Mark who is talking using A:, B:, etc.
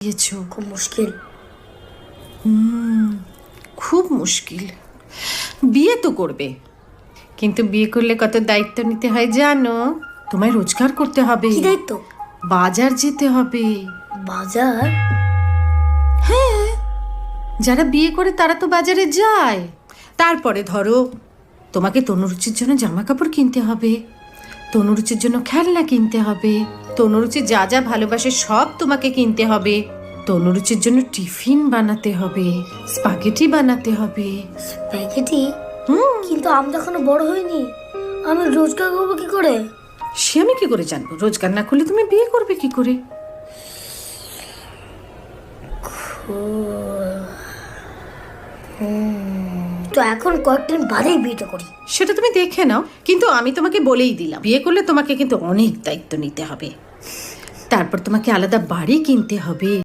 A: দিয়েছ?
B: খুব মুশকিল।
A: হুম, খুব মুশকিল। বিয়ে তো করবে। কিন্তু বিয়ে করলে কত দায়িত্ব নিতে হয় জানো? তোমায় রোজগার করতে হবে।
B: কি দায়িত্ব?
A: বাজার যেতে হবে।
B: বাজার?
A: হ্যাঁ যারা বিয়ে করে তারা তো বাজারে যায়। তারপরে ধরো তোমাকে তনুরুচির জন্য জামা কাপড় কিনতে হবে। তনুরুচির জন্য খেলনা কিনতে হবে। তনুরুচি যা যা ভালোবাসে সব তোমাকে কিনতে হবে। তনুরুচির জন্য টিফিন বানাতে হবে স্পাগেটি বানাতে হবে।
B: স্প্যাগেটি
A: হুম।
B: কিন্তু আমি তো এখনও বড় হইনি। আমি রোজগার করব কি করে?
A: সে আমি কি করে জানব? রোজগার না করলে তুমি বিয়ে করবে কি করে?
B: তো এখন কয়েকদিন বাদেই বিয়েটা করি।
A: সেটা তুমি দেখে নাও, কিন্তু আমি তোমাকে বলেই দিলাম। বিয়ে করলে তোমাকে কিন্তু অনেক দায়িত্ব নিতে হবে। তারপর তোমাকে আলাদা বাড়ি কিনতে হবে।